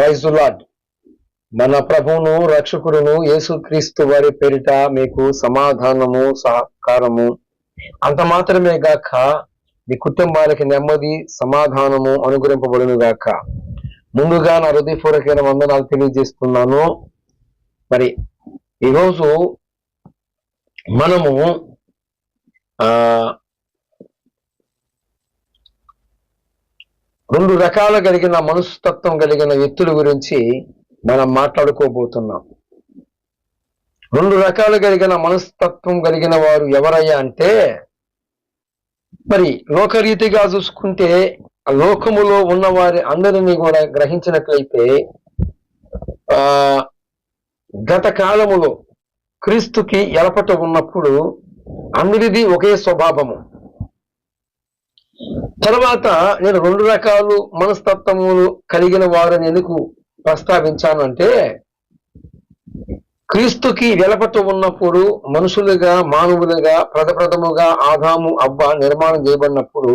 ప్రైజులాడ్ మన ప్రభువును రక్షకుడును యేసుక్రీస్తు వారి పేరిట మీకు సమాధానము సహకారము. అంత మాత్రమే గాక మీ కుటుంబాలకి నెమ్మది సమాధానము అనుగ్రహింపబడును గాక. ముందుగా నా హృదయపూర్వకమైన వందనాలు తెలియజేస్తున్నాను. మరి ఈరోజు మనము రెండు రకాల కలిగిన మనస్తత్వం కలిగిన వ్యక్తుల గురించి మనం మాట్లాడుకోబోతున్నాం. రెండు రకాలు కలిగిన మనస్తత్వం కలిగిన వారు ఎవరయ్యా అంటే మరి లోకరీతిగా చూసుకుంటే లోకములో ఉన్న వారి అందరినీ కూడా గ్రహించినట్లయితే ఆ గత కాలములో క్రీస్తుకి ఎలపట ఉన్నప్పుడు అందరిది ఒకే స్వభావము. తర్వాత నేను రెండు రకాలు మనస్తత్వములు కలిగిన వారిని ఎందుకు ప్రస్తావించాను అంటే క్రీస్తుకి వెలపట ఉన్నప్పుడు మనుషులుగా మానవులుగా ప్రథప్రథముగా ఆదాము అబ్బ నిర్మాణం చేయబడినప్పుడు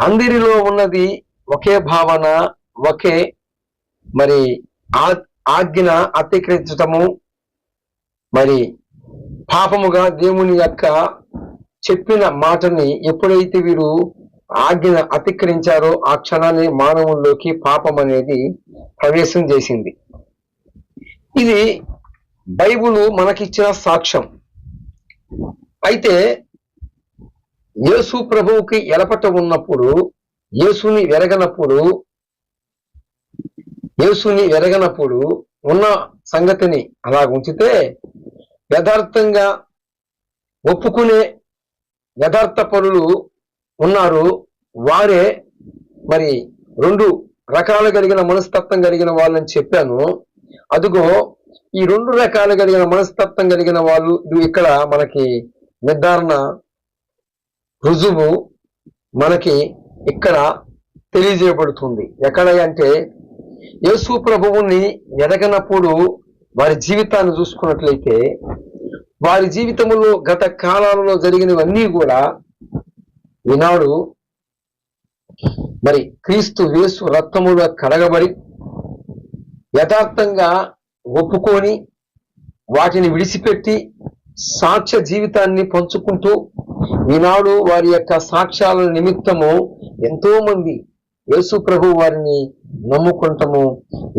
అందరిలో ఉన్నది ఒకే భావన ఒకే మరి ఆ- ఆజ్ఞ అతిక్రించటము మరి పాపముగా దేవుని యొక్క చెప్పిన మాటని ఎప్పుడైతే వీరు ఆజ్ఞ అతిక్రమించారో ఆ క్షణాన్ని మానవుల్లోకి పాపం అనేది ప్రవేశం చేసింది. ఇది బైబుల్ మనకిచ్చిన సాక్ష్యం. అయితే యేసు ప్రభువుకి ఎలపట ఉన్నప్పుడు యేసుని వెరగనప్పుడు యేసుని వెరగనప్పుడు ఉన్న సంగతిని అలా ఉంచితే యథార్థంగా ఒప్పుకునే యథార్థ పరులు ఉన్నారు. వారే మరి రెండు రకాలు కలిగిన మనస్తత్వం కలిగిన వాళ్ళని చెప్పాను. అదుగో ఈ రెండు రకాలు కలిగిన మనస్తత్వం కలిగిన వాళ్ళు ఇది ఇక్కడ మనకి నిర్ధారణ రుజువు మనకి ఇక్కడ తెలియజేయబడుతుంది. ఎక్కడ అంటే యేసు ప్రభువుని ఎదగనప్పుడు వారి జీవితాన్ని చూసుకున్నట్లయితే వారి జీవితంలో గత కాలాలలో జరిగినవన్నీ కూడా ఈనాడు మరి క్రీస్తు వేసు రక్తముగా కడగబడి యథార్థంగా ఒప్పుకొని వాటిని విడిచిపెట్టి సాక్ష్య జీవితాన్ని పంచుకుంటూ ఈనాడు వారి యొక్క సాక్ష్యాల నిమిత్తము ఎంతో మంది యేసు ప్రభు వారిని నమ్ముకుంటాము.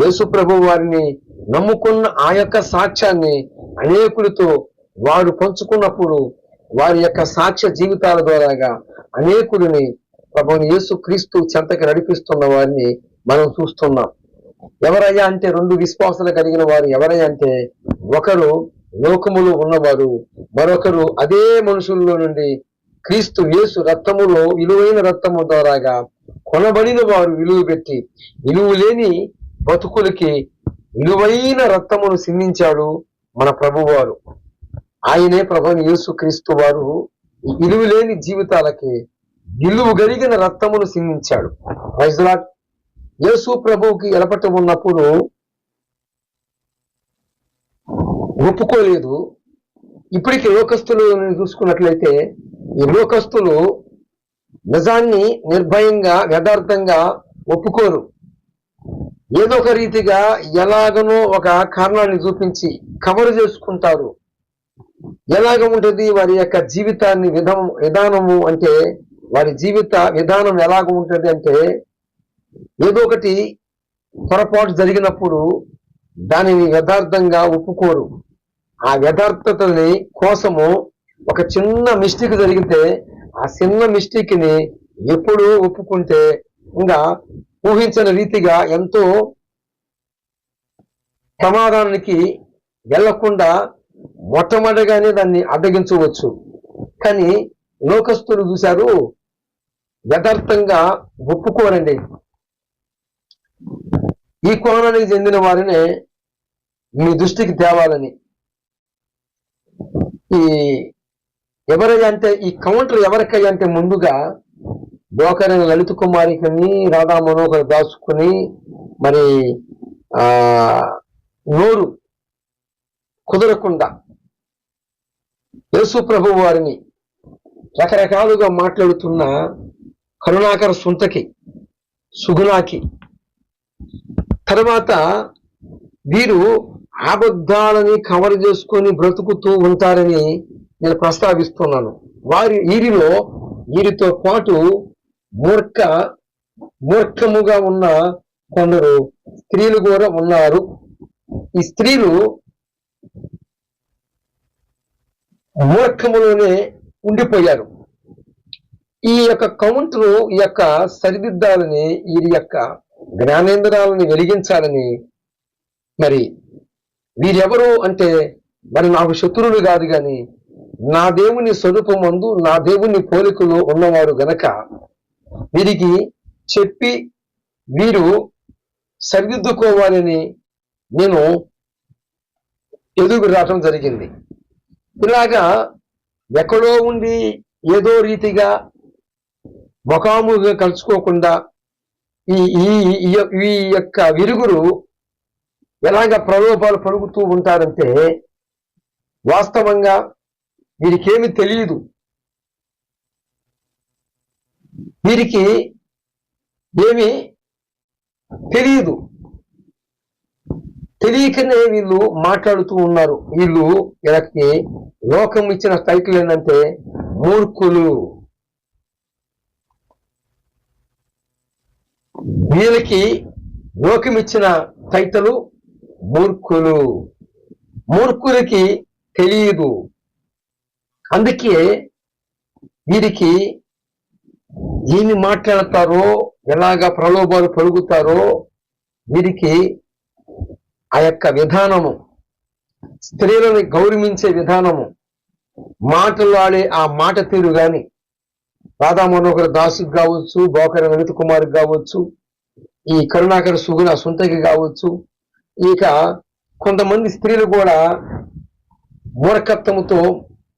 యేసు ప్రభు వారిని నమ్ముకున్న ఆ యొక్క సాక్ష్యాన్ని అనేకులతో వారు పంచుకున్నప్పుడు వారి యొక్క సాక్ష్య జీవితాల ద్వారాగా అనేకుడిని ప్రభుని యేసు క్రీస్తు చెంతకి నడిపిస్తున్న వారిని మనం చూస్తున్నాం. ఎవరయ్యా అంటే రెండు విశ్వాసాలు కలిగిన వారు ఎవరయ్యా అంటే ఒకరు లోకములో ఉన్నవారు మరొకరు అదే మనుషుల్లో నుండి క్రీస్తు యేసు రక్తములో విలువైన రక్తము ద్వారాగా కొనబడిన వారు విలువ పెట్టి విలువ లేని బతుకులకి విలువైన రక్తమును సిందించాడు మన ప్రభువారు. ఆయనే ప్రభుని యేసు క్రీస్తు వారు. విలువలేని లేని జీవితాలకి నిలువు గరిగిన రక్తమును సిందించాడు. Praise యేసు ప్రభువుకి ఎలపట ఉన్నప్పుడు ఒప్పుకోలేదు. ఇప్పటికి లోకస్తులు చూసుకున్నట్లయితే ఈ లోకస్తులు నిజాన్ని నిర్భయంగా యథార్థంగా ఒప్పుకోరు. ఏదో ఒక రీతిగా ఎలాగనో ఒక కారణాన్ని చూపించి కవర్ చేసుకుంటారు. ఎలాగ ఉంటుంది వారి యొక్క జీవితాన్ని విధం విధానము అంటే వారి జీవిత విధానం ఎలాగ ఉంటుంది అంటే ఏదో ఒకటి పొరపాటు జరిగినప్పుడు దానిని యథార్థంగా ఒప్పుకోరు. ఆ యథార్థతని కోసము ఒక చిన్న మిస్టేక్ జరిగితే ఆ చిన్న మిస్టేక్ని ఎప్పుడు ఒప్పుకుంటే ఇంకా ఊహించని రీతిగా ఎంతో ప్రమాదానికి వెళ్ళకుండా మొట్టమొదటిగానే దాన్ని అడ్డగించవచ్చు. కానీ లోకస్తులు చూశారు యథార్థంగా ఒప్పుకోరండి. ఈ కోణానికి చెందిన వారినే మీ దృష్టికి తేవాలని. ఈ ఎవరై అంటే ఈ కౌంటర్ ఎవరికై అంటే ముందుగా బోకరైన లలిత కుమారికని రాధా మనోహర్ దాసుకుని మరి ఆ నోరు కుదరకుండా యేసు ప్రభు వారిని రకరకాలుగా మాట్లాడుతున్న కరుణాకర సుంతకి సుగుణాకి తర్వాత వీరు అబద్ధాలని కవర్ చేసుకొని బ్రతుకుతూ ఉంటారని నేను ప్రస్తావిస్తున్నాను. వారి వీరిలో వీరితో పాటు మూర్ఖ మూర్ఖముగా ఉన్న కొందరు స్త్రీలు కూడా ఉన్నారు. ఈ స్త్రీలు మూర్ఖములోనే ఉండిపోయారు. ఈ యొక్క కౌంటర్ ఈ యొక్క సరిదిద్దాలని వీరి యొక్క జ్ఞానేంద్రాలని వెలిగించాలని మరి వీరెవరు అంటే మరి నాకు శత్రువులు కాదు గాని నా దేవుని స్వరూపమందు నా దేవుని పోలికలు ఉన్నవారు గనక వీరికి చెప్పి వీరు సరిదిద్దుకోవాలని నేను ఎదుగు రావటం జరిగింది. ఇలాగా ఎక్కడో ఉండి ఏదో రీతిగా ముఖాముగా కలుసుకోకుండా ఈ ఈ ఈ- ఈ యొక్క విరుగురు ఎలాగ ప్రలోభాలు పలుకుతూ ఉంటారంటే వాస్తవంగా వీరికేమి తెలియదు. వీరికి ఏమి తెలియదు. తెలియకనే వీళ్ళు మాట్లాడుతూ ఉన్నారు. వీళ్ళు వీళ్ళకి లోకం ఇచ్చిన టైటిల్ ఏంటంటే మూర్ఖులు. వీళ్ళకి లోకం ఇచ్చిన టైటలు మూర్ఖులు. మూర్ఖులకి తెలియదు. అందుకే వీరికి ఏమి మాట్లాడతారో ఎలాగ ప్రలోభాలు పలుకుతారో వీరికి ఆ యొక్క విధానము స్త్రీలను గౌరవించే విధానము మాటలాడే ఆ మాట తీరు గాని రాధా మనోహర్ దాసుకి కావచ్చు బోకర లలిత కుమార్ కావచ్చు ఈ కరుణాకర సుగుణ సుంతకి కావచ్చు ఇక కొంతమంది స్త్రీలు కూడా మూర్ఖత్వంతో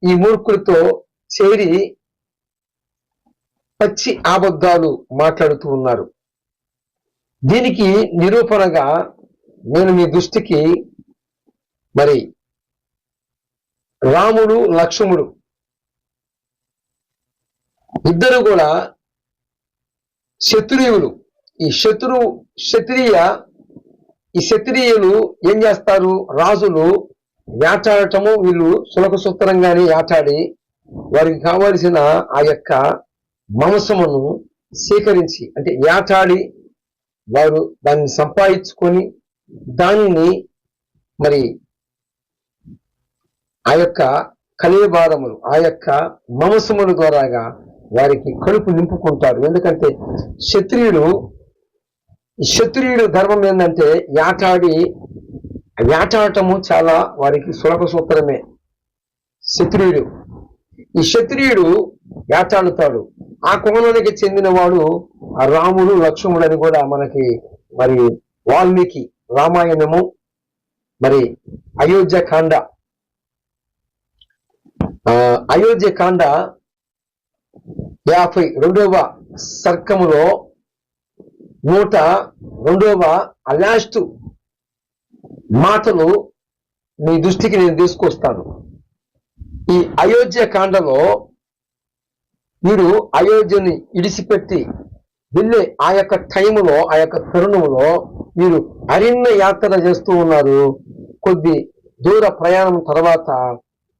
ఈ మూర్ఖులతో చేరి పచ్చి అబద్ధాలు మాట్లాడుతూ ఉన్నారు. దీనికి నిరూపణగా నేను మీ దృష్టికి మరి రాముడు లక్ష్మణుడు ఇద్దరు కూడా శత్రువులు. ఈ శత్రు క్షత్రియ ఈ క్షత్రియులు ఏం చేస్తారు? రాజులు వేటాడటము వీళ్ళు సులభ సూత్రంగానే వేటాడి వారికి కావలసిన ఆ యొక్క మాంసమును సేకరించి అంటే వేటాడి వారు దాన్ని సంపాదించుకొని దానిని మరి ఆ యొక్క కలేబారములు ఆ యొక్క మాంసముల ద్వారాగా వారికి కడుపు నింపుకుంటారు. ఎందుకంటే క్షత్రియుడు ఈ క్షత్రియుడు ధర్మం ఏంటంటే యాటాడి వేటాడటము చాలా వారికి సులభ సూత్రమే. క్షత్రియుడు ఈ క్షత్రియుడు వేటాడుతాడు ఆ కోణానికి చెందినవాడు రాముడు లక్ష్మణుడు అని కూడా మనకి మరి వాల్మీకి రామాయణము మరి అయోధ్య కాండ. అయోధ్య కాండ యాభై రెండవ సర్కములో నూట రెండవ లాస్ట్ మాటలు మీ దృష్టికి నేను తీసుకొస్తాను. ఈ అయోధ్య కాండలో మీరు అయోధ్యని ఇడిసిపెట్టి వెళ్ళే ఆ యొక్క టైములో ఆ యొక్క తరుణంలో మీరు అరిన్న యాత్ర చేస్తూ ఉన్నారు. కొద్ది దూర ప్రయాణం తర్వాత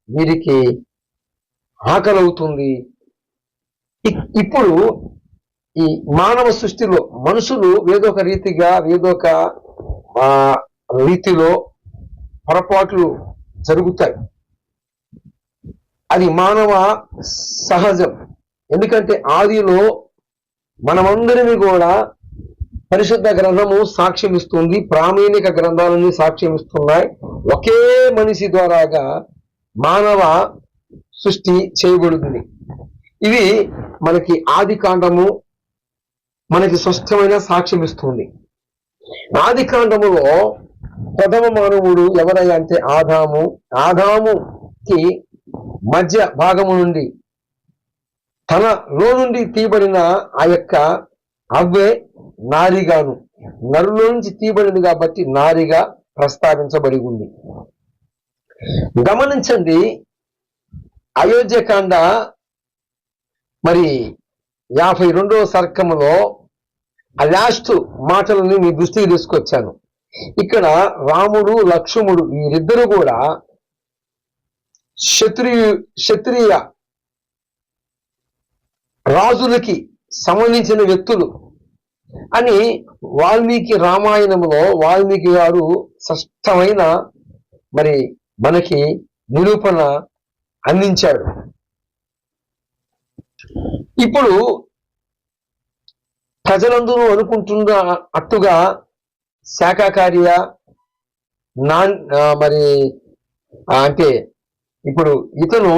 వీరికి ఆకలి అవుతుంది ఇ- ఇప్పుడు ఈ మానవ సృష్టిలో మనుషులు ఏదో ఒక రీతిగా ఏదో ఒక రీతిలో పొరపాట్లు జరుగుతాయి. అది మానవ సహజం. ఎందుకంటే ఆదిలో మనమందరినీ కూడా పరిశుద్ధ గ్రంథము సాక్ష్యం ఇస్తుంది ప్రామాణిక గ్రంథాలన్నీ సాక్ష్యం ఇస్తున్నాయి ఒకే మనిషి ద్వారాగా మానవ సృష్టి చేయబడుతుంది. ఇవి మనకి ఆది కాండము మనకి స్పష్టమైన సాక్ష్యం ఇస్తుంది ఆది కాండములో ప్రథమ మానవుడు ఎవరయ్యా అంటే ఆదాము. ఆదాముకి మధ్య భాగము నుండి తనలో నుండి తీయబడిన ఆ యొక్క అవ్వే నారిగాను. నరులో నుంచి తీయబడింది కాబట్టి నారిగా ప్రస్తావించబడి ఉంది. గమనించండి అయోధ్యకాండ మరి యాభై రెండవ సర్కములో ఆ లాస్ట్ మాటలని మీ దృష్టికి తీసుకొచ్చాను. ఇక్కడ రాముడు లక్ష్మణుడు వీరిద్దరూ కూడా క్షత్రియు క్షత్రియ రాజులకి సంబంధించిన వ్యక్తులు అని వాల్మీకి రామాయణంలో వాల్మీకి గారు స్పష్టమైన మరి మనకి నిరూపణ అందించాడు ఇప్పుడు ప్రజలందరూ అనుకుంటున్న అట్టుగా శాఖాకార్య నాన్ మరి అంటే ఇప్పుడు ఇతను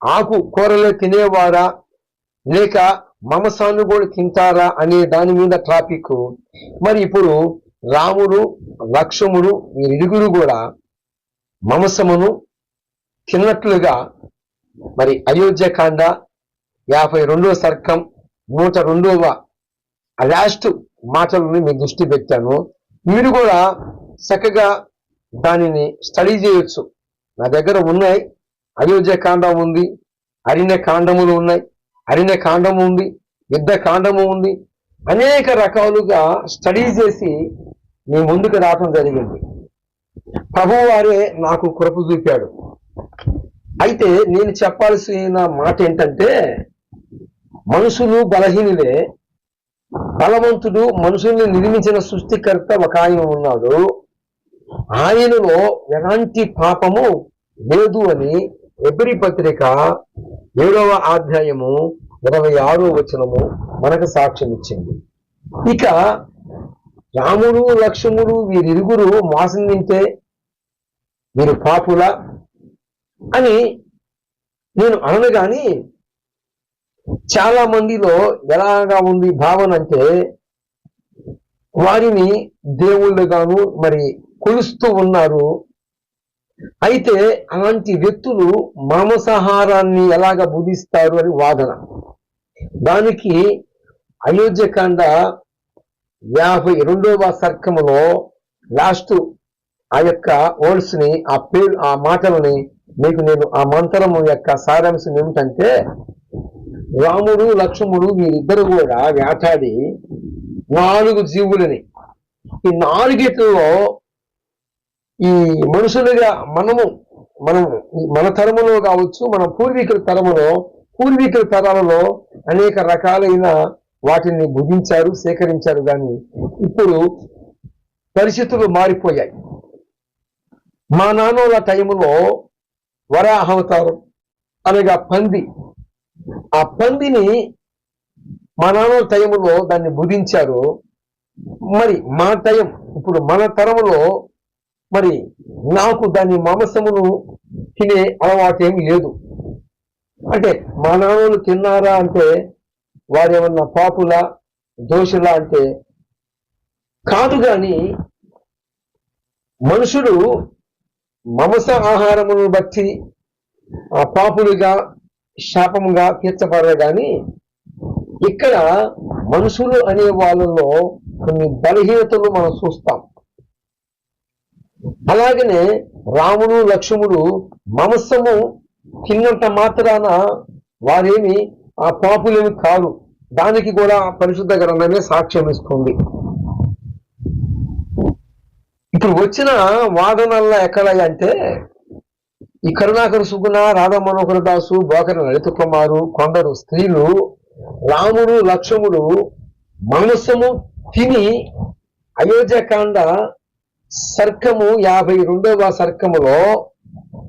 ఆకు కూరలో తినేవారా లేక మమసాన్ని కూడా తింటారా అనే దాని మీద టాపిక్. మరి ఇప్పుడు రాముడు లక్ష్మణుడు వీరిరుగురు కూడా మమసమును తిన్నట్లుగా మరి అయోధ్యకాండ యాభై రెండవ సర్కం నూట రెండవ లాస్ట్ మాటలను మీ దృష్టి పెట్టాను. మీరు కూడా చక్కగా దానిని స్టడీ చేయొచ్చు. నా దగ్గర ఉన్నాయి. అయోధ్య కాండం ఉంది. అరణ్య కాండములు ఉన్నాయి. అరణ్య కాండము ఉంది యుద్ధ కాండము ఉంది. అనేక రకాలుగా స్టడీ చేసి మీ ముందుకు రావటం జరిగింది. ప్రభు వారే నాకు కృప చూపాడు. అయితే నేను చెప్పాల్సిన మాట ఏంటంటే మనుషులు బలహీనులే బలవంతుడు మనుషుల్ని నిర్మించిన సృష్టికర్త ఒక ఆయన ఉన్నాడు. ఆయనలో ఎలాంటి పాపము లేదు అని ఎబ్రి పత్రిక ఏడవ అధ్యాయము ఇరవై ఆరో వచనము మనకు సాక్ష్యం ఇచ్చింది. ఇక రాముడు లక్ష్మణుడు వీరిరుగురు మోసం తింటే వీరు పాపుల అని నేను అనను కానీ చాలా మందిలో ఎలాగా ఉంది భావన అంటే వారిని దేవుళ్ళుగాను మరి కొలుస్తూ ఉన్నారు అయితే అలాంటి వ్యక్తులు మాంసాహారాన్ని ఎలాగ బుధిస్తారు అని వాదన. దానికి అయోధ్యకాండ యాభై రెండవ సర్కములో లాస్ట్ ఆ యొక్క వర్డ్స్ని ఆ పేరు ఆ మాటలని మీకు నేను ఆ మంత్రము యొక్క సారాంశం ఏమిటంటే రాముడు లక్ష్మణుడు వీరిద్దరు కూడా వేటాడి నాలుగు జీవులని ఈ నాలుగిట్లో ఈ మనుషులుగా మనము మనము మన తరములో కావచ్చు మన పూర్వీకుల తరములో పూర్వీకుల తరాలలో అనేక రకాలైన వాటిని భుజించారు సేకరించారు కానీ ఇప్పుడు పరిస్థితులు మారిపోయాయి. మా నాన్నోల టైములో వరాహవతారం అనగా పంది. ఆ పందిని మా నాన్నోల టైములో దాన్ని బుధించారు. మరి మా టైం ఇప్పుడు మన తరములో మరి నాకు దాని మాంసమును తినే అలవాటు ఏమి లేదు. అంటే మా నాన్నలు తిన్నారా అంటే వారేమన్నా పాపులా దోషులా అంటే కాదు కానీ మనుషుడు మమస ఆహారమును బట్టి ఆ పాపులుగా శాపముగా తీర్చబడరు కానీ ఇక్కడ మనుషులు అనే వాళ్ళలో కొన్ని బలహీనతలు మనం చూస్తాం. అలాగనే రాముడు లక్ష్మణుడు మనస్సము తిన్నంత మాత్రాన వారేమి ఆ పాపులేమి కాదు. దానికి కూడా పరిశుద్ధ గ్రంథమే సాక్ష్యం ఇస్తుంది. ఇప్పుడు వచ్చిన వాదనల్లో ఎక్కడ అంటే ఈ కరుణాకర సుగుణ రాధా మనోహర దాసు బోకర లలిత కుమారు కొందరు స్త్రీలు రాముడు లక్ష్మణుడు మనస్సము తిని అయోధ్యకాండ సర్కము యాభై రెండవ సర్కములో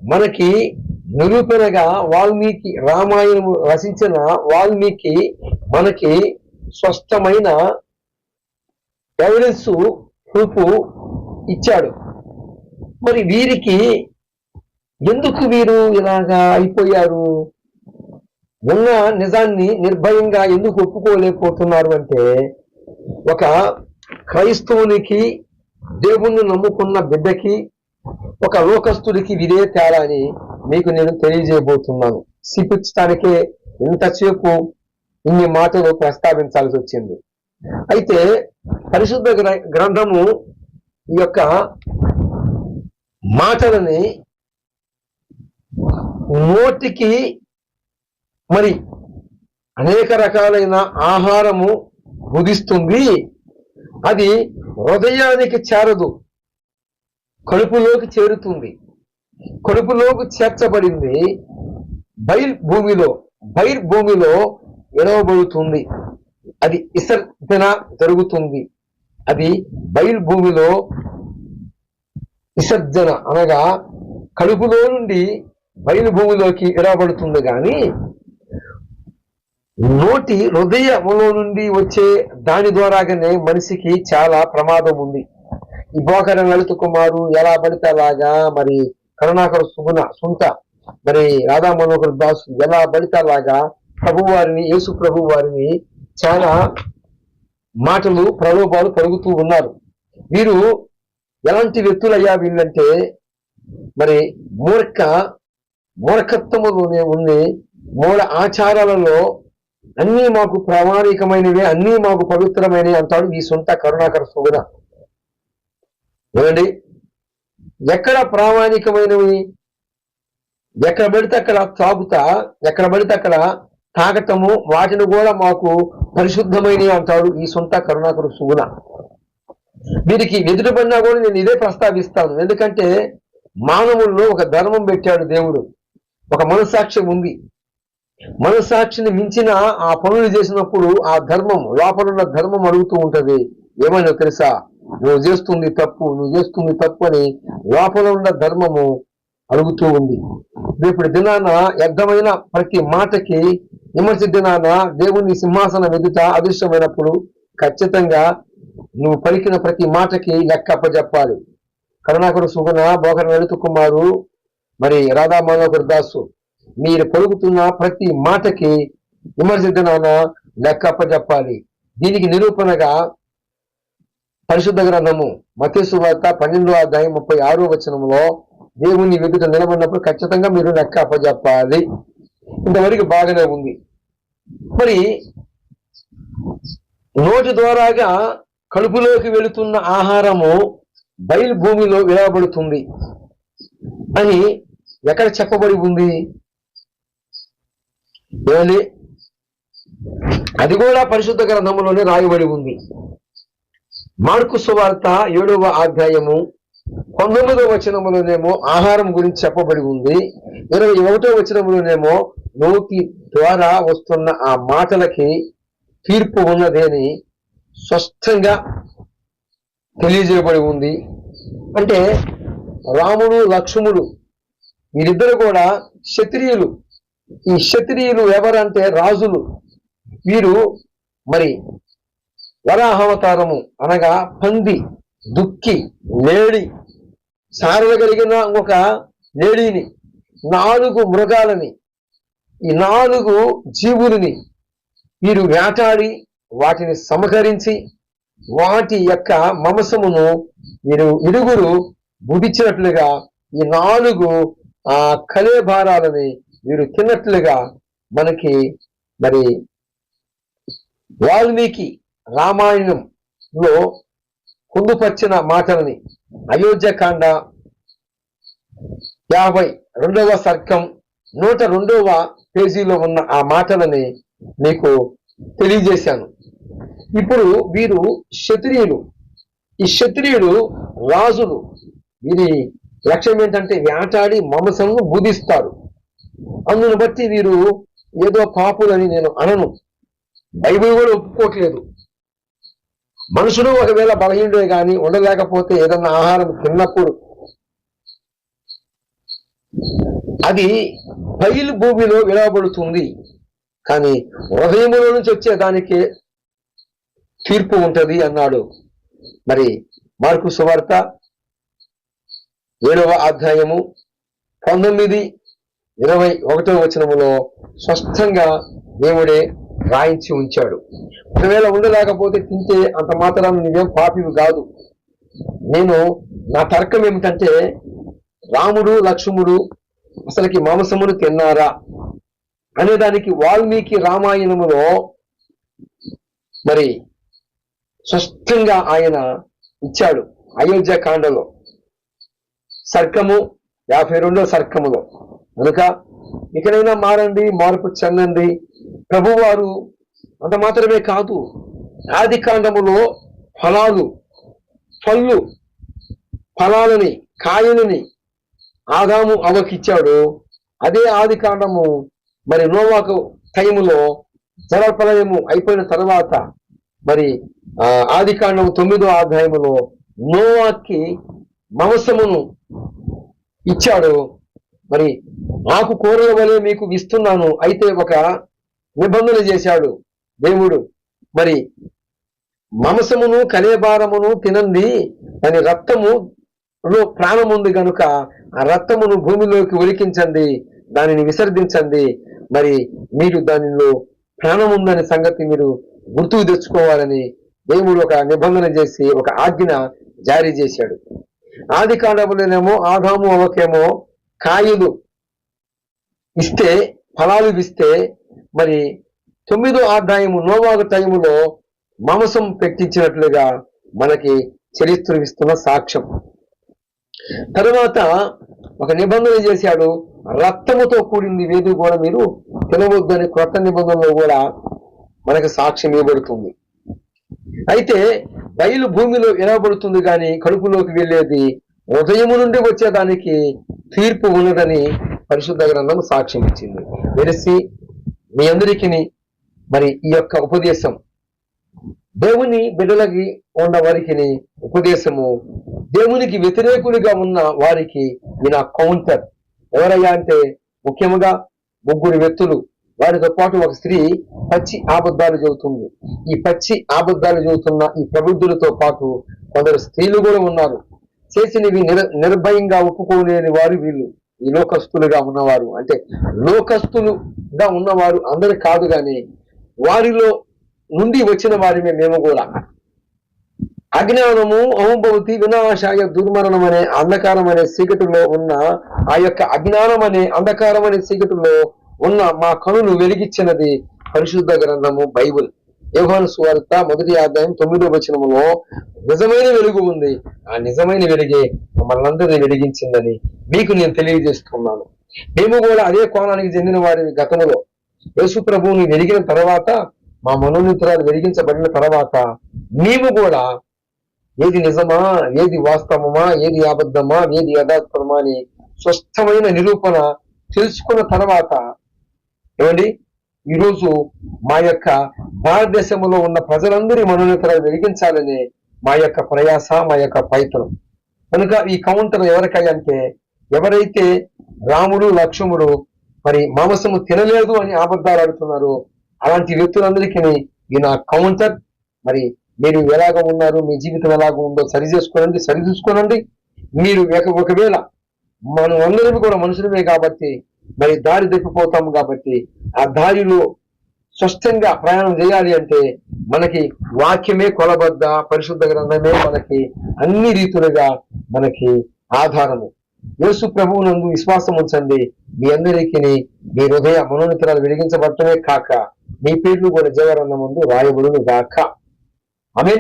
మనకి నిరూపణగా వాల్మీకి రామాయణము రచించిన వాల్మీకి మనకి స్పష్టమైన ఎవిడెన్స్ ప్రూఫ్ ఇచ్చాడు. మరి వీరికి ఎందుకు వీరు ఇలాగా అయిపోయారు? ఉన్న నిజాన్ని నిర్భయంగా ఎందుకు ఒప్పుకోలేకపోతున్నారు అంటే ఒక క్రైస్తవునికి దేవుణ్ణి నమ్ముకున్న బిడ్డకి ఒక లోకస్తుడికి ఇదే తేడా అని మీకు నేను తెలియజేయబోతున్నాను. చూపించడానికే ఇంతసేపు ఇన్ని మాటలు ప్రస్తావించాల్సి వచ్చింది. అయితే పరిశుద్ధ గ్రంథము ఈ యొక్క మాటలని నోటికి మరి అనేక రకాలైన ఆహారము బుధిస్తుంది. అది హృదయానికి చేరదు కడుపులోకి చేరుతుంది. కడుపులోకి చేర్చబడింది బైర్ భూమిలో బైర్ భూమిలో ఎడవబడుతుంది అది విసర్జన జరుగుతుంది. అది బయలు భూమిలో విసర్జన అనగా కడుపులో నుండి బయలు భూమిలోకి ఇడబడుతుంది కానీ కాబట్టి హృదయములో నుండి వచ్చే దాని ద్వారాగానే మనిషికి చాలా ప్రమాదం ఉంది. ఈ బోకర లలిత కుమారు ఎలా పడితే అలాగా మరి కరుణాకర సుగుణ సుంత మరి రాధా మనోహర్ దాస్ ఎలా పడితే అలాగా ప్రభు వారిని యేసు ప్రభు వారిని చాలా మాటలు ప్రలోభాలు పలుకుతూ ఉన్నారు. వీరు ఎలాంటి వ్యక్తులయ్యా వీళ్ళంటే మరి మూర్ఖ మూర్ఖత్వములోనే ఉండి మూల ఆచారాలలో అన్నీ మాకు ప్రామాణికమైనవి అన్నీ మాకు పవిత్రమైనవి అంటాడు ఈ సొంత కరుణాకర సుగుణ ఏమండి? ఎక్కడ ప్రామాణికమైనవి? ఎక్కడ పడితే అక్కడ తాగుతా ఎక్కడ పడితే అక్కడ తాగటము వాటిని కూడా మాకు పరిశుద్ధమైనవి అంటాడు ఈ సొంత కరుణాకర సుగుణ. వీరికి ఎదురుపడినా కూడా నేను ఇదే ప్రస్తావిస్తాను. ఎందుకంటే మానవుల్లో ఒక ధర్మం పెట్టాడు దేవుడు. ఒక మనసాక్షి ఉంది. మనస్సాక్షిని మించిన ఆ పనులు చేసినప్పుడు ఆ ధర్మం లోపలున్న ధర్మం అడుగుతూ ఉంటది. ఏమైనా తెలుసా? నువ్వు చేస్తుంది తప్పు నువ్వు చేస్తుంది తప్పు అని లోపల ఉన్న ధర్మము అడుగుతూ ఉంది. రేపటి దినాన వ్యర్థమైన ప్రతి మాటకి విమర్శ దినాన దేవుని సింహాసనం ఎదుట అదృష్టమైనప్పుడు ఖచ్చితంగా నువ్వు పలికిన ప్రతి మాటకి లెక్కప్ప చెప్పాలి కరుణాకరు సుగుణ బోకర లలిత కుమారు మరి రాధా మనోహర్ దాసు మీరు పలుకుతున్న ప్రతి మాటకి విమర్శించిన దినాన లెక్క అప్పచెప్పాలి దీనికి నిరూపణగా పరిశుద్ధ గ్రంథము మతేసు వార్త పన్నెండో అధ్యాయం ముప్పై ఆరో వచనంలో దేవుని ఎదుట నిలబడినప్పుడు ఖచ్చితంగా మీరు లెక్క అప్పచెప్పాలి ఇంతవరకు బాగానే ఉంది. మరి నోటి ద్వారాగా కడుపులోకి వెళుతున్న ఆహారము బయలు భూమిలో విడవబడుతుంది అని ఎక్కడ చెప్పబడి ఉంది? ఏమండి? అది కూడా పరిశుద్ధ గ్రంథంలోనే రాయబడి ఉంది. మార్కు సువార్త ఏడవ అధ్యాయము పంతొమ్మిదవ వచనములోనేమో ఆహారం గురించి చెప్పబడి ఉంది. ఇరవై ఒకటో వచనములోనేమో నోటి ద్వారా వస్తున్న ఆ మాటలకి తీర్పు ఉన్నదేని స్పష్టంగా తెలియజేయబడి ఉంది. అంటే రాముడు లక్ష్మణుడు వీరిద్దరు కూడా క్షత్రియులు. ఈ క్షత్రియులు ఎవరంటే రాజులు. వీరు మరి వరాహావతారము అనగా పంది దుక్కి లేడి సారగలిగిన ఒక లేడీని నాలుగు మృగాలని ఈ నాలుగు జీవులని వీరు వేటాడి వాటిని సమకరించి వాటి యొక్క మమసమును వీరు ఇరుగురు బుడిచినట్లుగా ఈ నాలుగు ఆ కలేభారాలని వీరు తిన్నట్లుగా మనకి మరి వాల్మీకి రామాయణంలో పొందుపరిచిన మాటలని అయోధ్యకాండ యాభై రెండవ సర్గం నూట రెండవ పేజీలో ఉన్న ఆ మాటలని మీకు తెలియజేశాను. ఇప్పుడు వీరు క్షత్రియులు. ఈ క్షత్రియులు రాజులు. వీరి లక్ష్యం ఏంటంటే వేటాడి మాంసంను బుధిస్తారు. అందును బట్టి వీరు ఏదో పాపులని నేను అనను. బైబిల్ కూడా ఒప్పుకోవట్లేదు మనుషులు ఒకవేళ బలహీనుడే కానీ ఉండలేకపోతే ఏదన్నా ఆహారం తిన్నప్పుడు అది బయలు భూమిలో విడవబడుతుంది. కానీ హృదయములో నుంచి వచ్చే దానికి తీర్పు ఉంటుంది అన్నాడు. మరి మార్కు సువార్త ఏడవ అధ్యాయము పంతొమ్మిది ఇరవై ఒకటో వచనములో స్పష్టంగా దేవుడే రాయించి ఉంచాడు. ఒకవేళ ఉండలేకపోతే తింటే అంత మాత్రం నువ్వేం పాపివి కాదు. నేను నా తర్కం ఏమిటంటే రాముడు లక్ష్మణుడు అసలుకి మాంసమును తిన్నారా? అనేదానికి వాల్మీకి రామాయణములో మరి స్పష్టంగా ఆయన ఇచ్చాడు అయోధ్య కాండలో. సర్కము యాభై రెండో సర్కములో. కనుక ఇకనైనా మారండి మార్పు చెందండి. ప్రభువారు అంత మాత్రమే కాదు ఆది కాండములో ఫలాలు పళ్ళు ఫలాలని కాయలని ఆదాము అవకిచ్చాడు. అదే ఆది కాండము మరి నోవాకు టైములో జలప్రలయము అయిపోయిన తర్వాత మరి ఆది కాండము తొమ్మిదో అధ్యాయములో నోవాకి మాంసమును ఇచ్చాడు. మరి నాకు కోరిన వలె మీకు ఇస్తున్నాను. అయితే ఒక నిబంధన చేశాడు దేవుడు. మరి మాంసమును కలేబారమును తినండి దాని రక్తము లో కనుక గనుక ఆ రక్తమును భూమిలోకి ఒలికించండి దానిని విసర్జించండి. మరి మీరు దానిలో ప్రాణం ఉందనే సంగతి మీరు గుర్తుకు తెచ్చుకోవాలని దేవుడు ఒక నిబంధన చేసి ఒక ఆజ్ఞ జారీ చేశాడు. ఆది కాండములనేమో ఆదాము అవకేమో కాయలు ఇస్తే ఫలాలు ఇస్తే మరి తొమ్మిదో అధ్యాయము నోవాగు టైములో మాంసం పెట్టించినట్లుగా మనకి చరిత్ర ఇస్తున్న సాక్ష్యం. తర్వాత ఒక నిబంధన చేశాడు రక్తముతో కూడింది వేది కూడా మీరు తినవద్దని క్రొత్త నిబంధనలో కూడా మనకి సాక్ష్యం ఇవ్వబడుతుంది. అయితే బయలు భూమిలో ఎనబడుతుంది కానీ కడుపులోకి వెళ్ళేది ఉదయము నుండి వచ్చేదానికి తీర్పు ఉన్నదని పరిశుద్ధ గ్రంథం సాక్ష్యం ఇచ్చింది. వెలిసి మీ అందరికీ మరి ఈ యొక్క ఉపదేశం. దేవుని బిడ్డలకి ఉన్న వారికి ఉపదేశము. దేవునికి వ్యతిరేకులుగా ఉన్న వారికి ఈయన కౌంటర్. ఎవరయ్యా అంటే ముఖ్యంగా ముగ్గురు వ్యక్తులు. వారితో పాటు ఒక స్త్రీ పచ్చి ఆబద్ధాలు చెబుతుంది. ఈ పచ్చి ఆబద్ధాలు చెబుతున్న ఈ ప్రబుద్ధులతో పాటు కొందరు స్త్రీలు కూడా ఉన్నారు. చేసినవి నిర్ నిర్భయంగా ఒప్పుకోలేని వారు వీళ్ళు. ఈ లోకస్తులుగా ఉన్నవారు. అంటే లోకస్తులుగా ఉన్నవారు అందరు కాదు కానీ వారిలో నుండి వచ్చిన వారిమే మేము కూడా. అజ్ఞానము అహంభవతి వినాశాయ దుర్మరణం అనే అంధకారం అనే చీకటిలో ఉన్న ఆ యొక్క అజ్ఞానం అనే అంధకారం అనే చీకటిలో ఉన్న మా కనులు వెలిగించినది పరిశుద్ధ గ్రంథము బైబుల్. యోహన్ సువార్త మొదటి ఆదాయం తొమ్మిదో వచనములో నిజమైన వెలుగు ఉంది. ఆ నిజమైన వెలుగే మమ్మల్ని అందరినీ వెలిగించిందని మీకు నేను తెలియజేస్తున్నాను. మేము కూడా అదే కోణానికి చెందిన వారి గతంలో యేసు ప్రభువుని వెలిగిన తర్వాత మా మనోనితరాలు వెలిగించబడిన తర్వాత మేము కూడా ఏది నిజమా ఏది వాస్తవమా ఏది అబద్ధమా ఏది యథార్థమా అని స్పష్టమైన నిరూపణ తెలుసుకున్న తర్వాత ఏమండి? ఈరోజు మా యొక్క భారతదేశంలో ఉన్న ప్రజలందరి మనోన్నతరాలు వెలిగించాలనే మా యొక్క ప్రయాస మా యొక్క ప్రయత్నం. కనుక ఈ కౌంటర్ ఎవరికై అంటే ఎవరైతే రాముడు లక్ష్మణుడు మరి మాంసము తినలేదు అని అబద్ధాలు ఆడుతున్నారో అలాంటి వ్యక్తులందరికీ నా కౌంటర్. మరి మీరు ఎలాగ ఉన్నారు మీ జీవితం ఎలాగ ఉందో సరి చేసుకోనండి సరి చూసుకోనండి. మీరు ఒకవేళ మనం అందరం కూడా మనుషులమే కాబట్టి మరి దారి తప్పిపోతాము కాబట్టి ఆ దారిలో స్పష్టంగా ప్రయాణం చేయాలి అంటే మనకి వాక్యమే కొలబద్ద పరిశుద్ధ గ్రంథమే మనకి అన్ని రీతులుగా మనకి ఆధారము. యేసు ప్రభువు నందు విశ్వాసం ఉంచండి. మీ అందరికీ మీ హృదయ మనోనితరాలు వెలిగించబడటమే కాక మీ పేర్లు కూడా జీవరన్న ముందు రాయబడును గాక. ఆమె